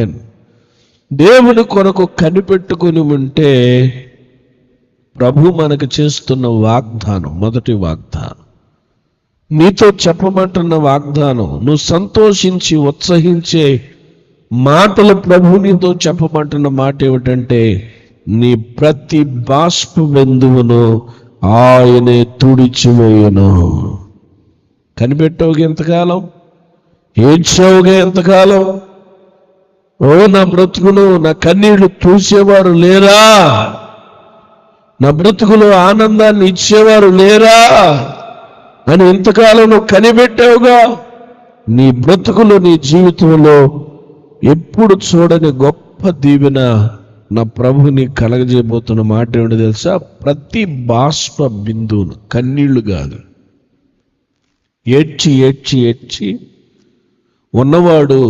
Amen. దేవుని కొరకు కనిపెట్టుకుని ఉంటే ప్రభు మనకు చేస్తున్న వాగ్దానం మొదటి వాగ్దానం. నీతో చెప్పమంటున్న వాగ్దానం నువ్వు సంతోషించి ఉత్సహించే మాటలు ప్రభు నీతో చెప్పమంటున్న మాట ఏమిటంటే నీ ప్రతి బాష్ప బిందువును ఆయనే తుడిచివేయను. కనిపెట్టవుగా ఎంతకాలం? ఏడ్చావుగా ఎంతకాలం? ఓ నా బ్రతుకులు నా కన్నీళ్ళు చూసేవారు లేరా? నా బ్రతుకులు ఆనందాన్ని ఇచ్చేవారు లేరా? అని ఇంతకాలం నువ్వు కనిపెట్టావుగా? నీ బ్రతుకులు నీ జీవితంలో ఎప్పుడు చూడని గొప్ప దీవెన నా ప్రభుని కలగజేయబోతున్న మాట ఏమిటి తెలుసా? ప్రతి బాష్ప బిందువును కన్నీళ్ళు కాదు. ఏడ్చి ఏడ్చి ఏడ్చి ఉన్నవాడు